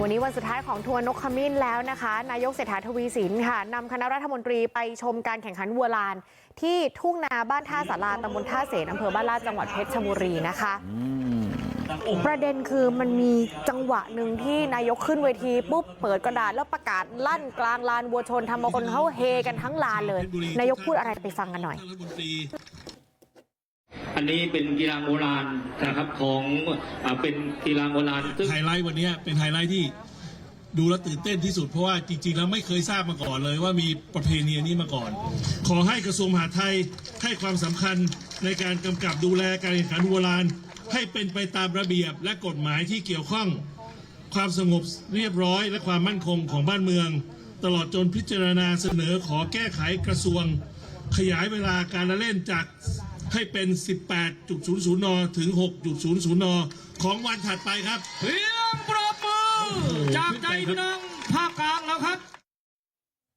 วันนี้วันสุดท้ายของทัวร์นกขมิ้นแล้วนะคะ นายกเศรษฐาทวีสินค่ะนำคณะรัฐมนตรีไปชมการแข่งขันวัวลาน ที่ทุ่งนาบ้านท่าสาราตำบลท่าเสนอำเภอบ้านลาดจังหวัดเพชรบุรีนะคะประเด็นคือมันมีจังหวะหนึ่งที่นายกขึ้นเวทีปุ๊บเปิดกระดาษแล้วประกาศลั่นกลางลานวัวชนทำเอาคนเขาเฮกันทั้งลานเลย นายกพูดอะไรไปฟังกันหน่อย นตรีอันนี้เป็นกีฬาโบราณนะครับของอเป็นกีฬาโบราณซึ่งไฮไลท์วันนี้เป็นไฮไลท์ที่ดูแลตื่นเต้นที่สุดเพราะว่าจริงๆแล้วไม่เคยทราบมาก่อนเลยว่ามีประเพณีนี้มาก่อน ขอให้กระทรวงมหาดไทยให้ความสำคัญในการกำกับดูแลการแข่งขันวัวลานให้เป็นไปตามระเบียบและกฎหมายที่เกี่ยวข้อง ความสงบเรียบร้อยและความมั่นคงของบ้านเมือง ตลอดจนพิจารณาเสนอขอแก้ไขกระทรวง ขยายเวลาการละเล่นจาก ให้เป็น 18.00 น ถึง 6.00 น ของวันถัดไปครับ เพียงปรบมือจากใจพี่น้องภาคกลางแล้วครับ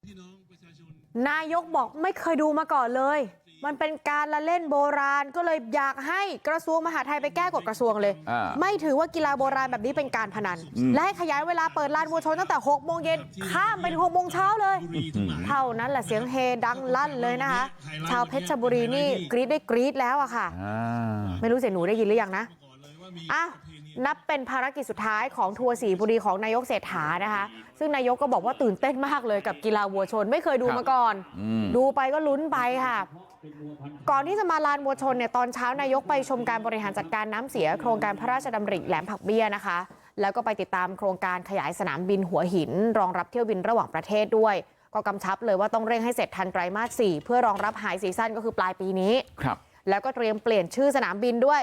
พี่น้องประชาชนนายกบอกไม่เคยดูมาก่อนเลย มันเป็นการละเล่นโบราณก็เลยอยากให้กระทรวงมหาดไทยไปแก้กฎกระทรวงเลยอ่าไม่ถือว่ากีฬาโบราณแบบนี้เป็นการพนันและให้ขยายเวลาเปิดลานวัวชนตั้งแต่6โมงเย็นข้ามไปถึง6โมงเช้าเลยบุรีทั้งหลายเท่านั้นแหละเสียงเฮดังลั่นเลยนะคะชาวเพชรบุรีนี่กรี๊ดได้กรี๊ดแล้วอะค่ะอ่าไม่รู้เสียหนูได้ยินหรือยังนะก่อนเลยว่ามีอะนับเป็นภารกิจสุดท้ายของทัวร์สีบุรีของนายกเศรษฐานะคะ ซึ่งนายกก็บอกว่าตื่นเต้นมากเลยกับกีฬาวัวชน ไม่เคยดูมาก่อนอืมดูไปก็ลุ้นไปค่ะ ก่อนที่จะมาลานวัวชนเนี่ยตอนเช้านายกไปชมการบริหารจัดการน้ำเสียโครงการพระราชดำริแหลมผักเบี้ยนะคะแล้วก็ไปติดตามโครงการขยายสนามบินหัวหิน รองรับเที่ยวบินระหว่างประเทศด้วย ก็กำชับเลยว่าต้องเร่งให้เสร็จทันไตรมาส4เพื่อรองรับไฮซีซั่นก็คือปลายปีนี้ครับแล้วก็เตรียมเปลี่ยนชื่อสนามบินด้วย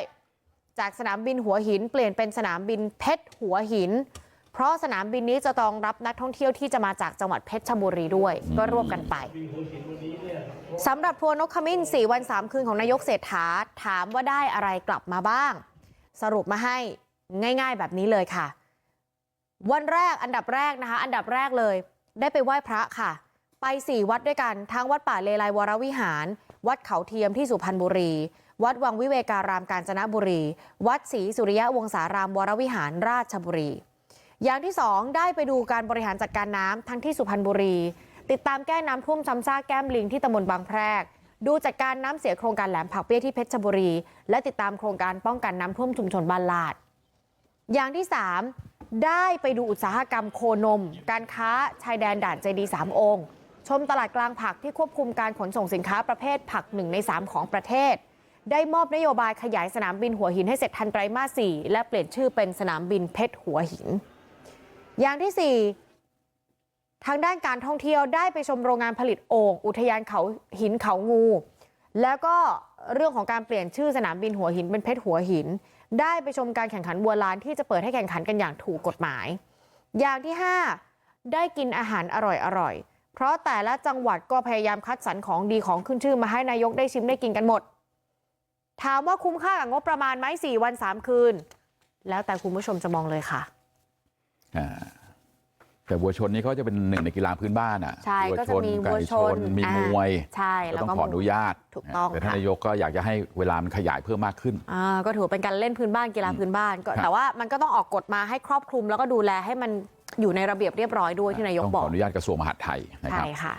จากสนามบินหัวหิน เปลี่ยนเป็นสนามบินเพชรหัวหิน เพราะสนามบินนี้จะรองรับนักท่องเที่ยวที่จะมาจากจังหวัดเพชรบุรีด้วย ก็ร่วมกันไป สำหรับทัวร์นกขมิ้น4วัน3คืนของนายกเศรษฐาถามว่าได้อะไรกลับมาบ้างสรุปมาให้ง่ายๆแบบนี้เลยค่ะ วันแรกอันดับแรกนะคะ อันดับแรกเลย ได้ไปไหว้พระค่ะ ไปสี่วัดด้วยกันทั้งวัดป่าเลไลวรวิหาร วัดเขาเทียมที่สุพรรณบุรี วัดวังวิเวการามกาญจนบุรี วัดศรีสุริยะวงศารามวรวิหารราชบุรี อย่างที่สองได้ไปดูการบริหารจัดการน้ำทั้งที่สุพรรณบุรี ติดตามแก้น้ำท่วมซ้ำซากแก้มลิงที่ตำบลบางแพรกดูจัดการน้ำเสียโครงการแหลมผักเปี้ยที่เพชรบุรี และติดตามโครงการป้องกันน้ำท่วมชุมชนบ้านลาด อย่างที่3ได้ไปดูอุตสาหกรรมโคนม การค้าชายแดนด่านเจดีสามองค์ ชมตลาดกลางผักที่ควบคุมการขนส่งสินค้าประเภทผักหนึ่งใน3ของประเทศ ได้มอบนโยบายขยายสนามบินหัวหินให้เสร็จทันไตรมาส4และเปลี่ยนชื่อเป็นสนามบินเพชรหัวหิน อย่างที่4 ทางด้านการท่องเที่ยวได้ไปชมโรงงานผลิตโอ่งอุทยานเขาหินเขางูแล้วก็เรื่องของการเปลี่ยนชื่อสนามบินหัวหินเป็นเพชรหัวหิน ได้ไปชมการแข่งขันวัวลานที่จะเปิดให้แข่งขันกันอย่างถูกกฎหมาย อย่างที่ 5 ได้กินอาหารอร่อยๆเพราะแต่ละจังหวัดก็พยายามคัดสรรของดีของขึ้นชื่อมาให้นายกได้ชิมได้กินกันหมด ถามว่าคุ้มค่ากับงบประมาณไหม4วัน3คืน แล้วแต่คุณผู้ชมจะมองเลยค่ะ แต่วัวชนนี่เขาจะเป็นหนึ่งในกีฬาพื้นบ้านอะใช่ก็จะมีวัวไก่ชนมีอ่ามวยใช่ก็แล้วต้องก็ขออนุญาตถูกต้องแต่ท่านค่ะนายกก็อยากจะให้เวลามันขยายเพิ่มมากขึ้นอ่าก็ถือเป็นการเล่นพื้นบ้านกีฬาพื้นบ้านก็ครับแต่ว่ามันก็ต้องออกกฎมาให้ครอบคลุมแล้วก็ดูแลให้มันอยู่ในระเบียบเรียบร้อยด้วยที่นายกต้องบขออกอนุญาตกระทรวงมหาดไทยนะคใช่รับค่ะ